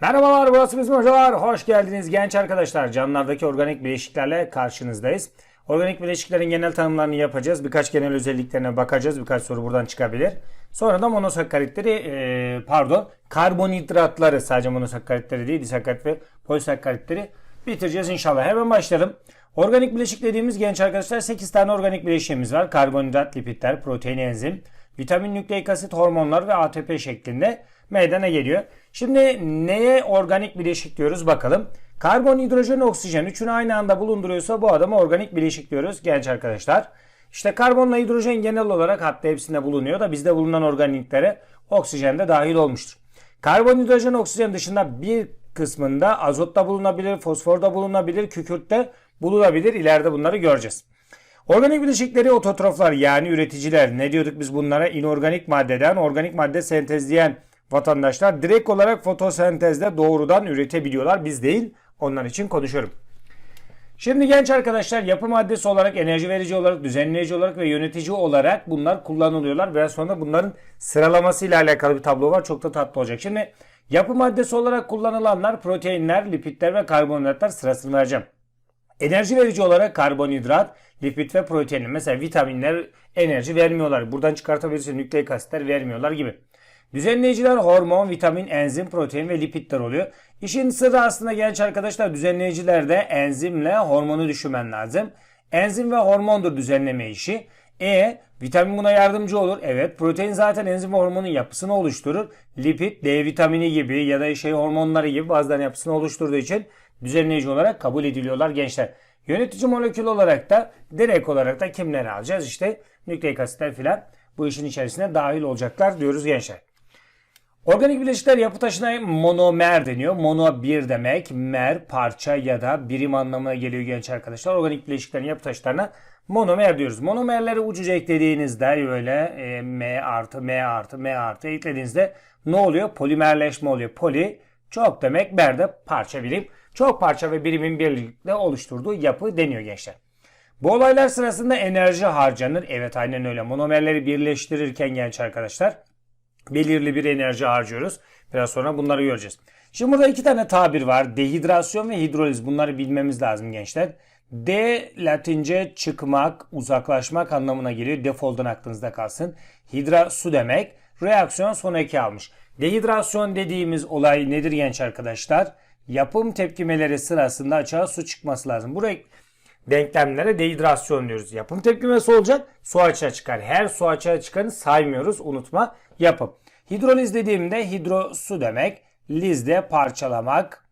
Merhabalar burası bizim hocalar. Hoş geldiniz genç arkadaşlar. Canlılardaki organik bileşiklerle karşınızdayız. Organik bileşiklerin genel tanımlarını yapacağız. Birkaç genel özelliklerine bakacağız. Birkaç soru buradan çıkabilir. Sonra da monosakkaritleri e, pardon karbonhidratları sadece monosakkaritleri değil disakkarit ve polisakkaritleri bitireceğiz inşallah. Hemen başlayalım. Organik bileşik dediğimiz genç arkadaşlar 8 tane organik bileşiğimiz var. Karbonhidrat, lipidler, protein, enzim, vitamin, nükleik asit, hormonlar ve ATP şeklinde meydana geliyor. Şimdi neye organik bileşik diyoruz bakalım. Karbon, hidrojen, oksijen üçünü aynı anda bulunduruyorsa bu adama organik bileşik diyoruz genç arkadaşlar. İşte karbonla hidrojen genel olarak hatta hepsinde bulunuyor da bizde bulunan organiklere oksijen de dahil olmuştur. Karbon, hidrojen, oksijen dışında bir kısmında azotta bulunabilir, fosforda bulunabilir, kükürtte bulunabilir. İleride bunları göreceğiz. Organik bileşikleri ototroflar yani üreticiler ne diyorduk biz bunlara inorganik maddeden organik madde sentezleyen vatandaşlar direkt olarak fotosentezde doğrudan üretebiliyorlar. Biz değil onlar için konuşuyorum. Şimdi genç arkadaşlar yapı maddesi olarak, enerji verici olarak, düzenleyici olarak ve yönetici olarak bunlar kullanılıyorlar. Biraz sonra bunların sıralaması ile alakalı bir tablo var. Çok da tatlı olacak. Şimdi yapı maddesi olarak kullanılanlar proteinler, lipidler ve karbonhidratlar sırasını vereceğim. Enerji verici olarak karbonhidrat, lipid ve protein. Mesela vitaminler enerji vermiyorlar. Buradan çıkartabilirsin nükleik asitler vermiyorlar gibi. Düzenleyiciler hormon, vitamin, enzim, protein ve lipidler oluyor. İşin sırrı aslında genç arkadaşlar düzenleyicilerde enzimle hormonu düşünmen lazım. Enzim ve hormondur düzenleme işi. E vitamin buna yardımcı olur. Evet protein zaten enzim ve hormonun yapısını oluşturur. Lipid D vitamini gibi ya da şey hormonları gibi bazılarının yapısını oluşturduğu için düzenleyici olarak kabul ediliyorlar gençler. Yönetici molekül olarak da direkt olarak da kimleri alacağız? İşte nükleik asitler filan bu işin içerisine dahil olacaklar diyoruz gençler. Organik bileşikler yapı taşına monomer deniyor. Mono bir demek. Mer parça ya da birim anlamına geliyor genç arkadaşlar. Organik bileşiklerin yapı taşlarına monomer diyoruz. Monomerleri ucuca eklediğinizde böyle e, M artı M artı M artı eklediğinizde ne oluyor? Polimerleşme oluyor. Poli çok demek mer de parça birim. Çok parça ve birimin birlikte oluşturduğu yapı deniyor gençler. Bu olaylar sırasında enerji harcanır. Evet aynen öyle. Monomerleri birleştirirken genç arkadaşlar belirli bir enerji harcıyoruz. Biraz sonra bunları göreceğiz. Şimdi burada iki tane tabir var. Dehidrasyon ve hidroliz. Bunları bilmemiz lazım gençler. D latince çıkmak, uzaklaşmak anlamına geliyor. Default'dan aklınızda kalsın. Hidra su demek. Reaksiyon son eki almış. Dehidrasyon dediğimiz olay nedir genç arkadaşlar? Yapım tepkimeleri sırasında açığa su çıkması lazım. Buraya denklemlere dehidrasyon diyoruz. Yapım tepkimesi olacak. Su açığa çıkar. Her su açığa çıkanı saymıyoruz. Unutma. Yapım. Hidroliz dediğimde hidro su demek. Liz de parçalamak.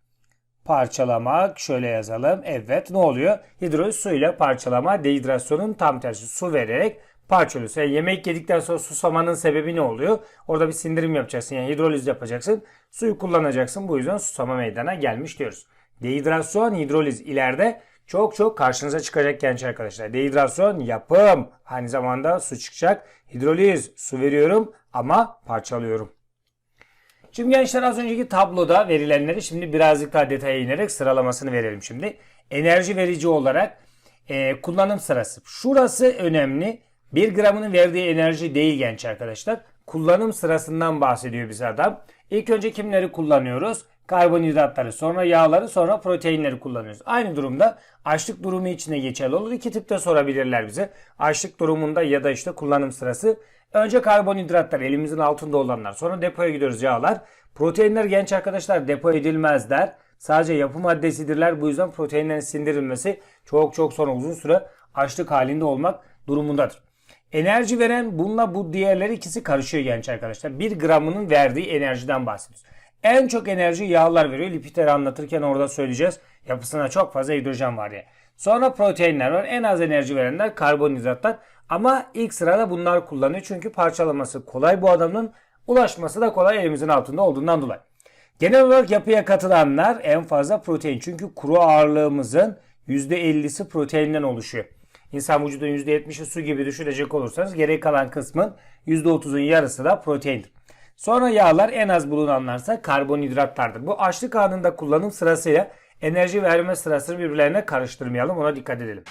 Parçalamak. Şöyle yazalım. Evet ne oluyor? Hidroliz su ile parçalama. Dehidrasyonun tam tersi. Su vererek parçalıyorsun. Yani yemek yedikten sonra susamanın sebebi ne oluyor? Orada bir sindirim yapacaksın. Yani hidroliz yapacaksın. Suyu kullanacaksın. Bu yüzden susama meydana gelmiş diyoruz. Dehidrasyon, hidroliz ileride çok çok karşınıza çıkacak genç arkadaşlar. Dehidrasyon yapım. Aynı zamanda su çıkacak. Hidroliz su veriyorum ama parçalıyorum. Şimdi gençler az önceki tabloda verilenleri şimdi birazcık daha detaya inerek sıralamasını verelim şimdi. Enerji verici olarak e, kullanım sırası. Şurası önemli. 1 gramının verdiği enerji değil genç arkadaşlar. Kullanım sırasından bahsediyor bize adam. İlk önce kimleri kullanıyoruz? Karbonhidratları, sonra yağları, sonra proteinleri kullanıyoruz. Aynı durumda açlık durumu içine geçerli olur. İki tipte sorabilirler bize. Açlık durumunda ya da işte kullanım sırası. Önce karbonhidratlar elimizin altında olanlar. Sonra depoya gidiyoruz yağlar. Proteinler genç arkadaşlar depo edilmezler. Sadece yapı maddesidirler. Bu yüzden proteinlerin sindirilmesi çok çok sonra uzun süre açlık halinde olmak durumundadır. Enerji veren bununla bu diğerleri ikisi karışıyor genç arkadaşlar. 1 gramının verdiği enerjiden bahsediyoruz. En çok enerji yağlar veriyor. Lipidleri anlatırken orada söyleyeceğiz. Yapısına çok fazla hidrojen var diye. Sonra proteinler var. En az enerji verenler karbonhidratlar. Ama ilk sırada bunlar kullanıyor. Çünkü parçalaması kolay bu adamın. Ulaşması da kolay elimizin altında olduğundan dolayı. Genel olarak yapıya katılanlar en fazla protein. Çünkü kuru ağırlığımızın %50'si proteinden oluşuyor. İnsan vücudunun %70'i su gibi düşünecek olursanız geri kalan kısmın %30'un yarısı da proteindir. Sonra yağlar en az bulunanlarsa karbonhidratlardır. Bu açlık anında kullanım sırasıyla enerji verme sırasını birbirlerine karıştırmayalım. Ona dikkat edelim.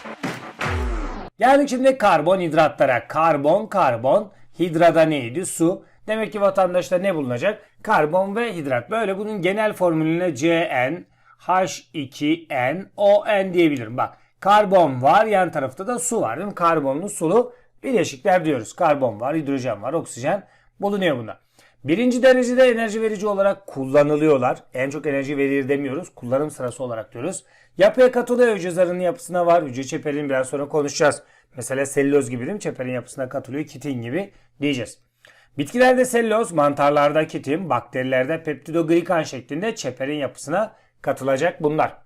Geldik şimdi karbonhidratlara. Karbon, karbon. Hidrada neydi? Su. Demek ki vatandaşta ne bulunacak? Karbon ve hidrat. Böyle bunun genel formülüne CN, H2N, ON diyebilirim. Bak karbon var yan tarafta da su var değil mi? Karbonlu sulu bileşikler diyoruz. Karbon var, hidrojen var, oksijen bulunuyor bunda. Birinci derecede enerji verici olarak kullanılıyorlar. En çok enerji verir demiyoruz. Kullanım sırası olarak diyoruz. Yapıya katılıyor. Hücre zarının yapısına var. Hücre çeperini biraz sonra konuşacağız. Mesela selüloz gibi değil mi? Çeperin yapısına katılıyor. Kitin gibi diyeceğiz. Bitkilerde selüloz, mantarlarda kitin, bakterilerde peptidoglikan şeklinde çeperin yapısına katılacak bunlar.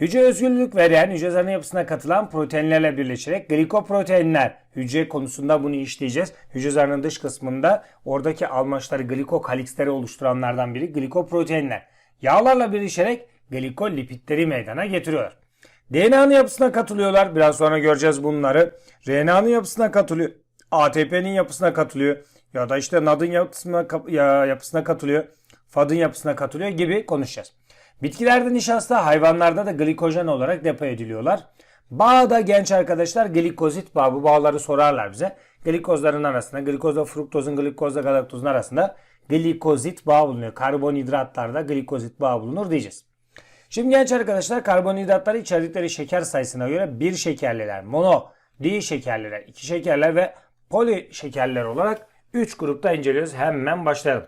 Hücre özgürlük veren, hücre zarının yapısına katılan proteinlerle birleşerek glikoproteinler hücre konusunda bunu işleyeceğiz. Hücre zarının dış kısmında oradaki almaçları glikokaliksleri oluşturanlardan biri glikoproteinler. Yağlarla birleşerek glikolipidleri meydana getiriyorlar. DNA'nın yapısına katılıyorlar. Biraz sonra göreceğiz bunları. RNA'nın yapısına katılıyor. ATP'nin yapısına katılıyor. Ya da işte NAD'ın yapısına, ya, yapısına katılıyor. FAD'ın yapısına katılıyor gibi konuşacağız. Bitkilerde nişasta, hayvanlarda da glikojen olarak depo ediliyorlar. Bağda genç arkadaşlar glikozit bağı. Bu bağları sorarlar bize. Glikozların arasında, glikozla fruktozun, glikozla galaktozun arasında glikozit bağı bulunuyor. Karbonhidratlarda glikozit bağı bulunur diyeceğiz. Şimdi genç arkadaşlar karbonhidratları içerdikleri şeker sayısına göre bir şekerliler, mono, di şekerliler, iki şekerler ve poli şekerler olarak 3 grupta inceliyoruz. Hemen başlayalım.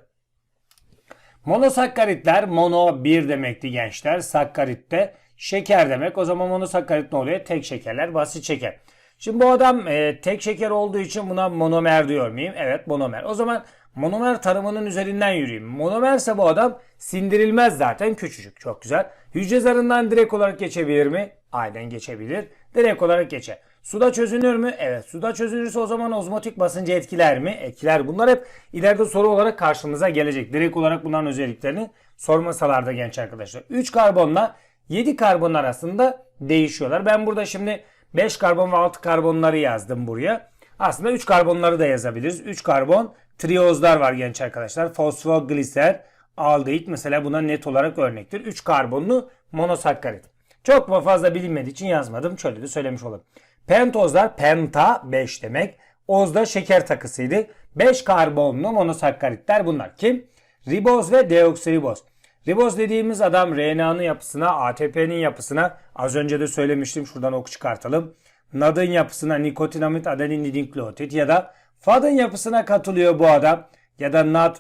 Monosakkaritler mono bir demekti gençler. Sakkarit de şeker demek. O zaman monosakkarit ne oluyor? Tek şekerler, basit şeker. Şimdi bu adam e, tek şeker olduğu için buna monomer diyor muyum? Evet monomer. O zaman monomer tanımının üzerinden yürüyeyim. Monomerse bu adam sindirilmez zaten küçücük. Çok güzel. Hücre zarından direkt olarak geçebilir mi? Aynen geçebilir. Direkt olarak geçer. Suda çözünür mü? Evet. Suda çözünürse o zaman ozmotik basıncı etkiler mi? Etkiler. Bunlar hep ileride soru olarak karşımıza gelecek. Direkt olarak bunların özelliklerini sormasalar da genç arkadaşlar. 3 karbonla 7 karbon arasında değişiyorlar. Ben burada şimdi 5 karbon ve 6 karbonları yazdım buraya. Aslında 3 karbonları da yazabiliriz. 3 karbon triozlar var genç arkadaşlar. Fosfogliser, aldehit mesela buna net olarak örnektir. 3 karbonlu monosakkarit. Çok fazla bilinmediği için yazmadım. Şöyle de söylemiş olalım. Pentozlar penta 5 demek. Oz da şeker takısıydı. 5 karbonlu monosakkaritler bunlar. Kim? Riboz ve deoksiriboz. Riboz dediğimiz adam RNA'nın yapısına, ATP'nin yapısına az önce de söylemiştim şuradan ok çıkartalım. NAD'ın yapısına nikotinamid adenin nukleotit ya da FAD'ın yapısına katılıyor bu adam ya da NAD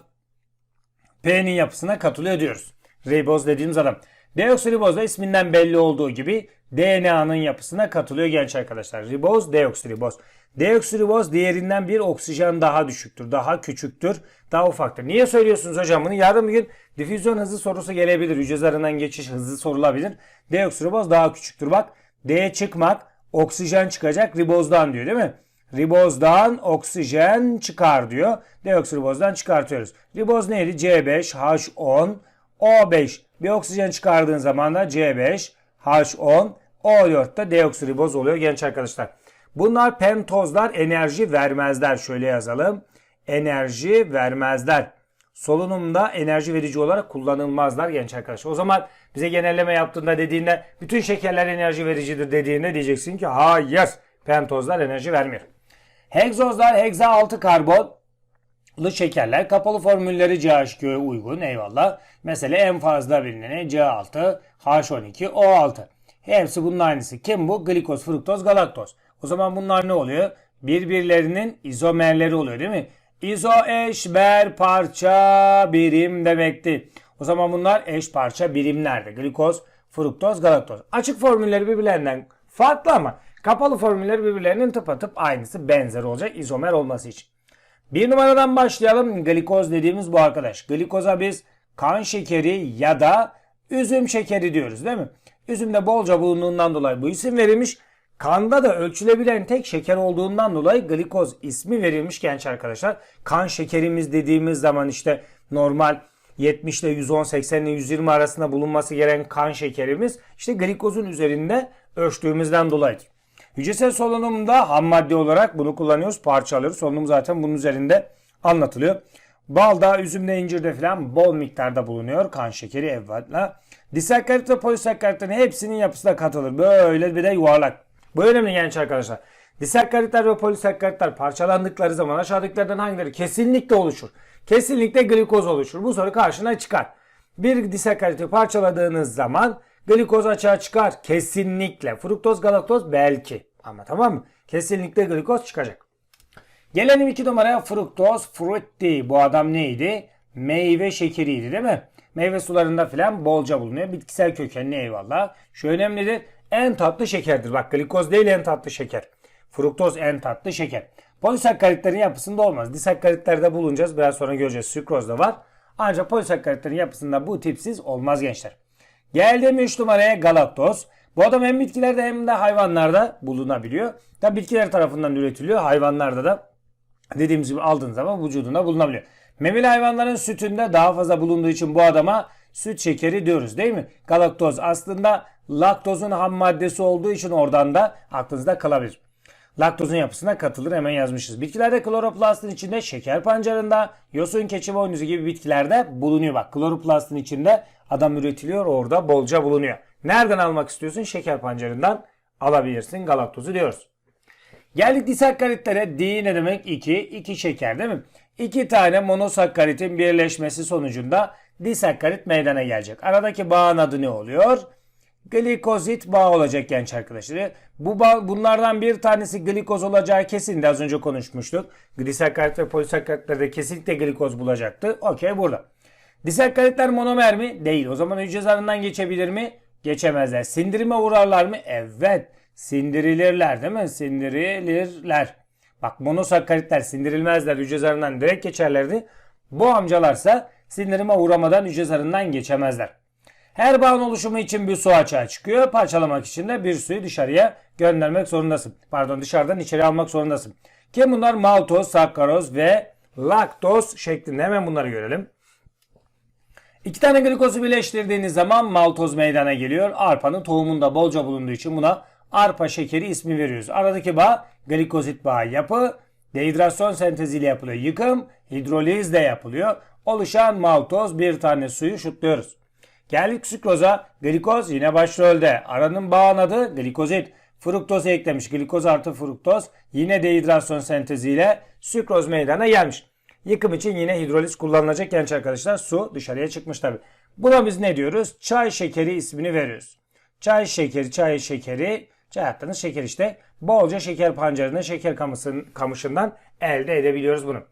P'nin yapısına katılıyor diyoruz. Riboz dediğimiz adam. Deoksiriboz da isminden belli olduğu gibi DNA'nın yapısına katılıyor genç arkadaşlar. Riboz, deoksiriboz. Deoksiriboz diğerinden bir oksijen daha düşüktür, daha küçüktür, daha ufaktır. Niye söylüyorsunuz hocam bunu? Yarın bir gün difüzyon hızı sorusu gelebilir. Hücre zarından geçiş hızı sorulabilir. Deoksiriboz daha küçüktür. Bak D çıkmak, oksijen çıkacak ribozdan diyor değil mi? Ribozdan oksijen çıkar diyor. Deoksiribozdan çıkartıyoruz. Riboz neydi? C5, H10, O5. Bir oksijen çıkardığın zaman da C5, H10, O4 da deoksiriboz oluyor genç arkadaşlar. Bunlar pentozlar enerji vermezler. Şöyle yazalım. Enerji vermezler. Solunumda enerji verici olarak kullanılmazlar genç arkadaşlar. O zaman bize genelleme yaptığında dediğinde bütün şekerler enerji vericidir dediğinde diyeceksin ki hayır pentozlar enerji vermiyor. Hegzozlar hegza 6 karbonlu şekerler. Kapalı formülleri CH2'ye uygun eyvallah. Mesela en fazla bilineni C6, H12, O6. Hepsi bunun aynısı. Kim bu? Glikoz, fruktoz, galaktoz. O zaman bunlar ne oluyor? Birbirlerinin izomerleri oluyor değil mi? İzo eşber parça birim demekti. O zaman bunlar eş parça birimlerdi. Glikoz, fruktoz, galaktoz. Açık formülleri birbirlerinden farklı ama kapalı formülleri birbirlerinin tıpatıp aynısı benzer olacak izomer olması için. Bir numaradan başlayalım. Glikoz dediğimiz bu arkadaş. Glikoza biz kan şekeri ya da üzüm şekeri diyoruz değil mi? Üzümde bolca bulunduğundan dolayı bu isim verilmiş. Kanda da ölçülebilen tek şeker olduğundan dolayı glikoz ismi verilmiş genç arkadaşlar. Kan şekerimiz dediğimiz zaman işte normal 70 ile 110, 80 ile 120 arasında bulunması gereken kan şekerimiz işte glikozun üzerinde ölçtüğümüzden dolayıdır. Hücresel solunumda ham madde olarak bunu kullanıyoruz, parçalıyoruz. Solunum zaten bunun üzerinde anlatılıyor. Balda, üzümde, incirde falan bol miktarda bulunuyor kan şekeri evvela. Disakkarit ve polisakkaritlerin hepsinin yapısına katılır. Böyle bir de yuvarlak. Bu önemli genç arkadaşlar. Disakkaritler ve polisakkaritler parçalandıkları zaman aşağıdakilerden hangileri kesinlikle oluşur? Kesinlikle glikoz oluşur. Bu soru karşına çıkar. Bir disakariti parçaladığınız zaman glikoz açığa çıkar. Kesinlikle. Fruktoz, galaktoz belki. Ama tamam mı? Kesinlikle glikoz çıkacak. Gelelim iki numaraya fruktoz, frutti. Bu adam neydi? Meyve şekeriydi değil mi? Meyve sularında filan bolca bulunuyor. Bitkisel kökenli eyvallah. Şu önemlidir. En tatlı şekerdir. Bak glikoz değil en tatlı şeker. Fruktoz en tatlı şeker. Polisakkaritlerin yapısında olmaz. Disakkaritlerde bulunacağız. Biraz sonra göreceğiz. Sükroz da var. Ancak polisakkaritlerin yapısında bu tipsiz olmaz gençler. Geldim 3 numaraya galaktoz. Bu adam hem bitkilerde hem de hayvanlarda bulunabiliyor. Tabi bitkiler tarafından üretiliyor. Hayvanlarda da dediğimiz gibi aldığın zaman vücudunda bulunabiliyor. Memeli hayvanların sütünde daha fazla bulunduğu için bu adama süt şekeri diyoruz değil mi? Galaktoz aslında laktozun ham maddesi olduğu için oradan da aklınızda kalabilir. Laktozun yapısına katılır hemen yazmışız. Bitkilerde kloroplastin içinde şeker pancarında, yosun keçi boynuzu gibi bitkilerde bulunuyor. Bak kloroplastin içinde adam üretiliyor orada bolca bulunuyor. Nereden almak istiyorsun? Şeker pancarından alabilirsin galaktozu diyoruz. Geldik disakkaritlere. Di ne demek? 2. 2 şeker değil mi? 2 tane monosakkaritin birleşmesi sonucunda disakkarit meydana gelecek. Aradaki bağın adı ne oluyor? Glikozit bağ olacak genç arkadaşlar. Bu bağ, bunlardan bir tanesi glikoz olacağı kesin de az önce konuşmuştuk. Disakkarit ve polisakkaritlerde kesinlikle glikoz bulacaktı. Okey burada. Disakkaritler monomer mi? Değil. O zaman hücre zarından geçebilir mi? Geçemezler. Sindirime uğrarlar mı? Evet. Sindirilirler değil mi? Sindirilirler. Bak monosakkaritler sindirilmezler. Hücre zarından direkt geçerlerdi. Bu amcalarsa sindirime uğramadan hücre zarından geçemezler. Her bağın oluşumu için bir su açığa çıkıyor. Parçalamak için de bir suyu dışarıya göndermek zorundasın. Pardon dışarıdan içeri almak zorundasın. Kim bunlar? Maltoz, sakkaroz ve laktoz şeklinde. Hemen bunları görelim. İki tane glikozu birleştirdiğiniz zaman maltoz meydana geliyor. Arpanın tohumunda bolca bulunduğu için buna arpa şekeri ismi veriyoruz. Aradaki bağ glikozit bağı yapı. Dehidrasyon senteziyle yapılıyor. Yıkım, hidroliz de yapılıyor. Oluşan maltoz bir tane suyu şutluyoruz. Geldik sükroza. Glikoz yine başrolde. Aranın bağın adı glikozit. Fruktoz eklemiş. Glikoz artı fruktoz. Yine dehidrasyon senteziyle sükroz meydana gelmiş. Yıkım için yine hidroliz kullanılacak genç arkadaşlar. Su dışarıya çıkmış tabi. Buna biz ne diyoruz? Çay şekeri ismini veriyoruz. Çay şekeri, çay şekeri. Attığınız şeker işte. Bolca şeker pancarını şeker kamışın, kamışından elde edebiliyoruz bunu.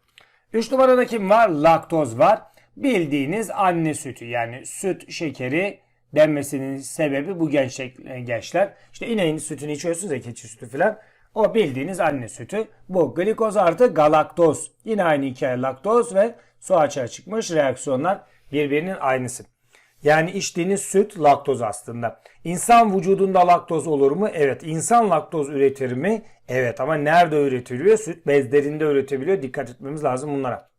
3 numarada kim var? Laktoz var. Bildiğiniz anne sütü yani süt şekeri denmesinin sebebi bu gençler, gençler. İşte ineğin sütünü içiyorsunuz ya keçi sütü falan. O bildiğiniz anne sütü. Bu glikoz artı galaktoz. Yine aynı hikaye laktoz ve su açığa çıkmış reaksiyonlar birbirinin aynısı. Yani içtiğiniz süt laktoz aslında. İnsan vücudunda laktoz olur mu? Evet. İnsan laktoz üretir mi? Evet ama nerede üretiliyor? Süt bezlerinde üretebiliyor. Dikkat etmemiz lazım bunlara.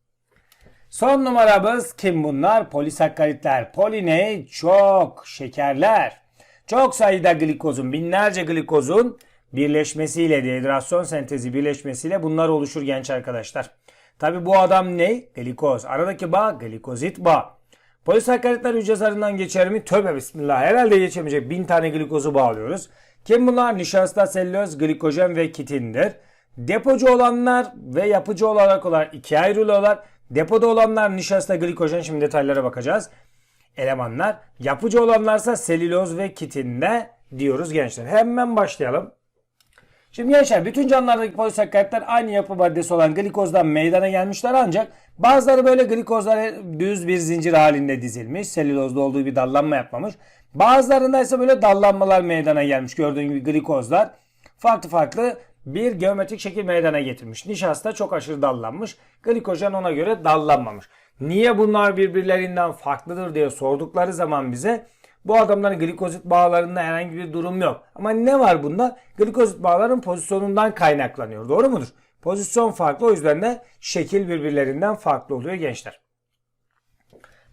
Son numaramız kim bunlar? Polisakkaritler. Poli ne? Çok şekerler. Çok sayıda glikozun, binlerce glikozun birleşmesiyle, dehidrasyon sentezi birleşmesiyle bunlar oluşur genç arkadaşlar. Tabi bu adam ne? Glikoz. Aradaki bağ glikozit bağ. Polisakkaritler hücre zarından geçer mi? Tövbe bismillah. Herhalde geçemeyecek. Bin tane glikozu bağlıyoruz. Kim bunlar? Nişasta, selüloz, glikojen ve kitindir. Depocu olanlar ve yapıcı olarak olarak ikiye ayrılıyorlar. Depoda olanlar nişasta, glikojen. Şimdi detaylara bakacağız. Elemanlar. Yapıcı olanlarsa selüloz ve kitinle diyoruz gençler. Hemen başlayalım. Şimdi gençler bütün canlılardaki polisakkaritler aynı yapı maddesi olan glikozdan meydana gelmişler ancak bazıları böyle glikozlar düz bir zincir halinde dizilmiş. Selülozda olduğu bir dallanma yapmamış. Bazılarında ise böyle dallanmalar meydana gelmiş. Gördüğün gibi glikozlar farklı farklı bir geometrik şekil meydana getirmiş. Nişasta çok aşırı dallanmış. Glikojen ona göre dallanmamış. Niye bunlar birbirlerinden farklıdır diye sordukları zaman bize bu adamların glikozit bağlarında herhangi bir durum yok. Ama ne var bunda? Glikozit bağların pozisyonundan kaynaklanıyor. Doğru mudur? Pozisyon farklı o yüzden de şekil birbirlerinden farklı oluyor gençler.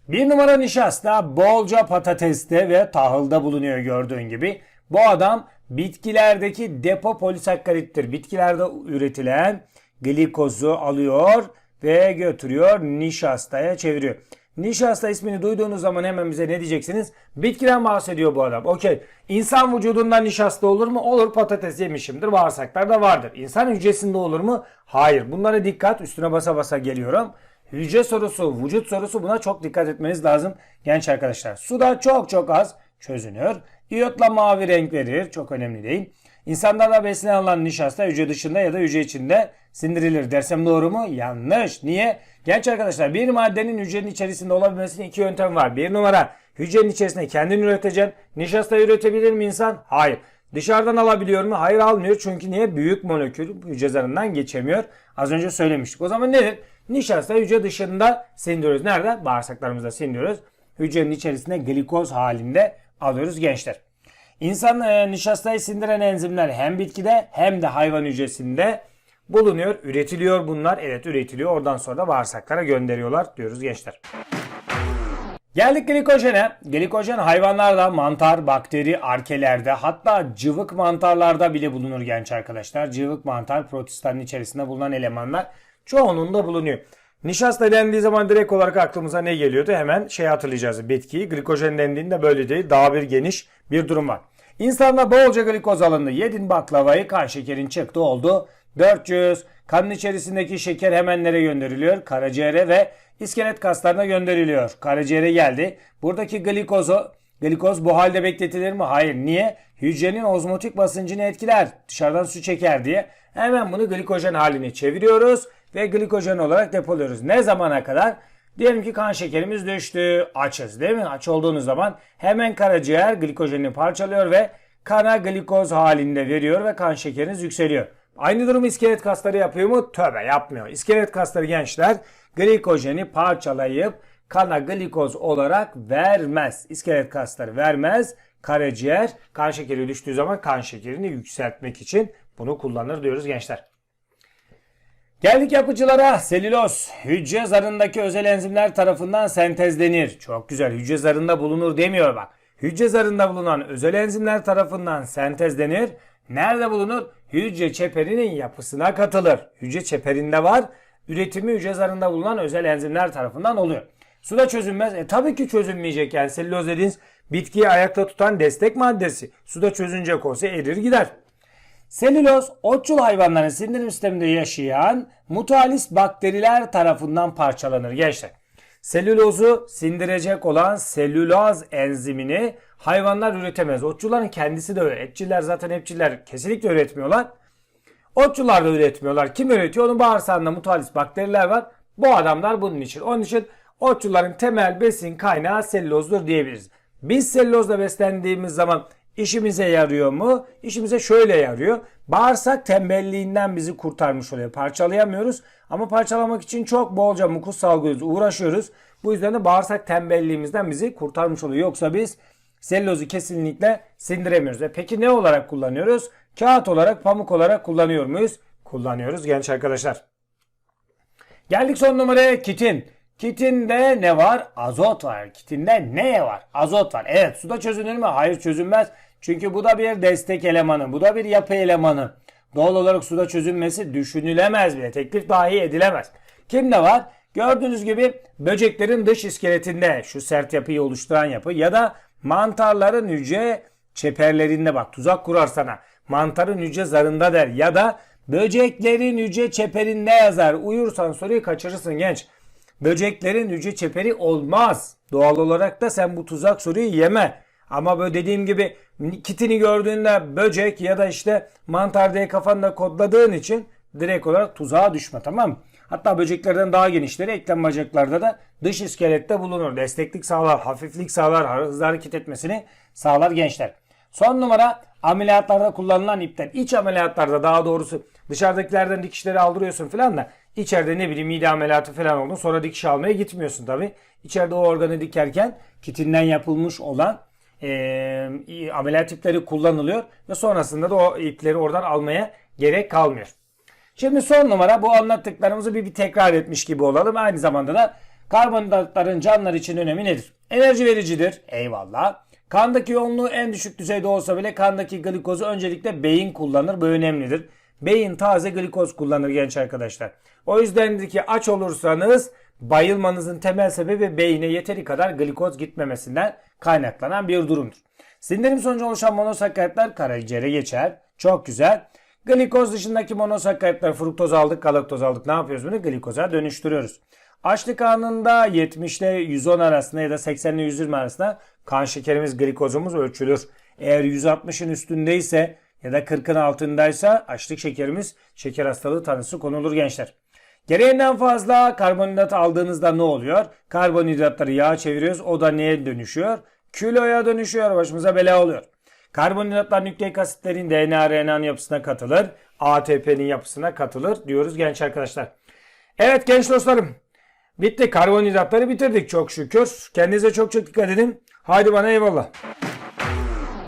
Bir numara nişasta bolca patateste ve tahılda bulunuyor gördüğün gibi. Bu adam bitkilerdeki depo polisakkarittir. Bitkilerde üretilen glikozu alıyor ve götürüyor nişastaya çeviriyor. Nişasta ismini duyduğunuz zaman hemen bize ne diyeceksiniz? Bitkiden bahsediyor bu adam. Okey. İnsan vücudundan nişasta olur mu? Olur patates yemişimdir. Bağırsaklarda vardır. İnsan hücresinde olur mu? Hayır. Bunlara dikkat. Üstüne basa basa geliyorum. hücre sorusu, vücut sorusu buna çok dikkat etmeniz lazım genç arkadaşlar. Suda çok çok az çözünür. İyotla mavi renk verir. Çok önemli değil. İnsanlarda beslenilen nişasta hücre dışında ya da hücre içinde sindirilir. Dersem doğru mu? Yanlış. Niye? Genç arkadaşlar bir maddenin hücrenin içerisinde olabilmesinin iki yöntem var. Bir numara hücrenin içerisinde kendin üreteceksin. Nişasta üretebilir mi insan? Hayır. Dışarıdan alabiliyor mu? Hayır almıyor. Çünkü niye? Büyük molekül hücre zarından geçemiyor. Az önce söylemiştik. O zaman nedir? Nişasta hücre dışında sindiriyoruz. Nerede? Bağırsaklarımızda sindiriyoruz. Hücrenin içerisinde glikoz halinde alıyoruz gençler. İnsan e, nişastayı sindiren enzimler hem bitkide hem de hayvan hücresinde bulunuyor. Üretiliyor bunlar. Evet üretiliyor. Oradan sonra da bağırsaklara gönderiyorlar diyoruz gençler. Geldik glikojene. Glikojen hayvanlarda, mantar, bakteri, arkelerde hatta cıvık mantarlarda bile bulunur genç arkadaşlar. Cıvık mantar protistanın içerisinde bulunan elemanlar çoğunluğunda bulunuyor. Nişasta dendiği zaman direkt olarak aklımıza ne geliyordu? Hemen şey hatırlayacağız bitkiyi. Glikojen dendiğinde böyle değil. Daha bir geniş bir durum var. İnsanda bolca glikoz alındı. Yedin baklavayı kan şekerin çıktı oldu. 400. Kanın içerisindeki şeker hemen nereye gönderiliyor? Karaciğere ve iskelet kaslarına gönderiliyor. Karaciğere geldi. Buradaki glikozu Glikoz bu halde bekletilir mi? Hayır. Niye? Hücrenin ozmotik basıncını etkiler. Dışarıdan su çeker diye. Hemen bunu glikojen haline çeviriyoruz ve glikojen olarak depoluyoruz. Ne zamana kadar? Diyelim ki kan şekerimiz düştü. Açız değil mi? Aç olduğunuz zaman hemen karaciğer glikojeni parçalıyor ve kana glikoz halinde veriyor ve kan şekeriniz yükseliyor. Aynı durumu iskelet kasları yapıyor mu? Tövbe yapmıyor. İskelet kasları gençler glikojeni parçalayıp kana glikoz olarak vermez. İskelet kasları vermez. Karaciğer kan şekeri düştüğü zaman kan şekerini yükseltmek için bunu kullanır diyoruz gençler. Geldik yapıcılara. Selüloz hücre zarındaki özel enzimler tarafından sentezlenir. Çok güzel. Hücre zarında bulunur demiyor bak. Hücre zarında bulunan özel enzimler tarafından sentezlenir. Nerede bulunur? Hücre çeperinin yapısına katılır. Hücre çeperinde var. Üretimi hücre zarında bulunan özel enzimler tarafından oluyor. Suda çözünmez. E tabii ki çözünmeyecek yani selüloz dediğiniz bitkiyi ayakta tutan destek maddesi. Suda çözünecek olsa erir gider. Selüloz, otçul hayvanların sindirim sisteminde yaşayan mutalis bakteriler tarafından parçalanır gençler. Selülozu sindirecek olan selüloz enzimini hayvanlar üretemez. Otçulların kendisi de öyle. Etçiler zaten hepçiler kesinlikle üretmiyorlar. Otçular da üretmiyorlar. Kim üretiyor? Onun bağırsağında mutalis bakteriler var. Bu adamlar bunun için. Onun için otçuların temel besin kaynağı selülozdur diyebiliriz. Biz selülozla beslendiğimiz zaman işimize yarıyor mu? İşimize şöyle yarıyor. Bağırsak tembelliğinden bizi kurtarmış oluyor. Parçalayamıyoruz ama parçalamak için çok bolca mukus salgılıyoruz, uğraşıyoruz. Bu yüzden de bağırsak tembelliğimizden bizi kurtarmış oluyor. Yoksa biz selülozu kesinlikle sindiremiyoruz. E peki ne olarak kullanıyoruz? Kağıt olarak, pamuk olarak kullanıyor muyuz? Kullanıyoruz genç arkadaşlar. Geldik son numaraya kitin. Kitinde ne var? Azot var. Kitinde ne var? Azot var. Evet suda çözünür mü? Hayır çözünmez. Çünkü bu da bir destek elemanı. Bu da bir yapı elemanı. Doğal olarak suda çözünmesi düşünülemez bile. Teklif dahi edilemez. Kimde var? Gördüğünüz gibi böceklerin dış iskeletinde şu sert yapıyı oluşturan yapı ya da mantarların hücre çeperlerinde bak tuzak kurar sana. Mantarın hücre zarında der ya da böceklerin hücre çeperinde yazar. Uyursan soruyu kaçırırsın genç. Böceklerin hücre çeperi olmaz. Doğal olarak da sen bu tuzak soruyu yeme. Ama böyle dediğim gibi kitini gördüğünde böcek ya da işte mantar diye kafanda kodladığın için direkt olarak tuzağa düşme tamam? Hatta böceklerden daha genişleri eklem bacaklarda da dış iskelette bulunur. Desteklik sağlar, hafiflik sağlar, hızlı hareket etmesini sağlar gençler. Son numara ameliyatlarda kullanılan ipten. İç ameliyatlarda daha doğrusu dışarıdakilerden dikişleri aldırıyorsun falan da içeride ne bileyim mide ameliyatı falan oldu. Sonra dikiş almaya gitmiyorsun tabi. İçeride o organı dikerken kitinden yapılmış olan e, ameliyat ipleri kullanılıyor ve sonrasında da o ipleri oradan almaya gerek kalmıyor. Şimdi son numara bu anlattıklarımızı bir, bir tekrar etmiş gibi olalım. Aynı zamanda da karbonhidratların canlılar için önemi nedir? Enerji vericidir. Eyvallah. Kandaki yoğunluğu en düşük düzeyde olsa bile kandaki glikozu öncelikle beyin kullanır. Bu önemlidir. Beyin taze glikoz kullanır genç arkadaşlar. O yüzdendir ki aç olursanız bayılmanızın temel sebebi beyine yeteri kadar glikoz gitmemesinden kaynaklanan bir durumdur. Sindirim sonucu oluşan monosakkaritler karaciğere geçer. Çok güzel. Glikoz dışındaki monosakkaritler fruktoz aldık, galaktoz aldık. Ne yapıyoruz bunu? Glikoza dönüştürüyoruz. Açlık anında 70 ile 110 arasında ya da 80 ile 120 arasında kan şekerimiz, glikozumuz ölçülür. Eğer 160'ın üstündeyse ya da 40'ın altındaysa açlık şekerimiz şeker hastalığı tanısı konulur gençler. Gereğinden fazla karbonhidrat aldığınızda ne oluyor? Karbonhidratları yağa çeviriyoruz. O da neye dönüşüyor? Kiloya dönüşüyor. Başımıza bela oluyor. Karbonhidratlar nükleik asitlerin DNA, RNA'nın yapısına katılır. ATP'nin yapısına katılır diyoruz genç arkadaşlar. Evet genç dostlarım. Bitti. Karbonhidratları bitirdik çok şükür. Kendinize çok çok dikkat edin. Haydi bana eyvallah.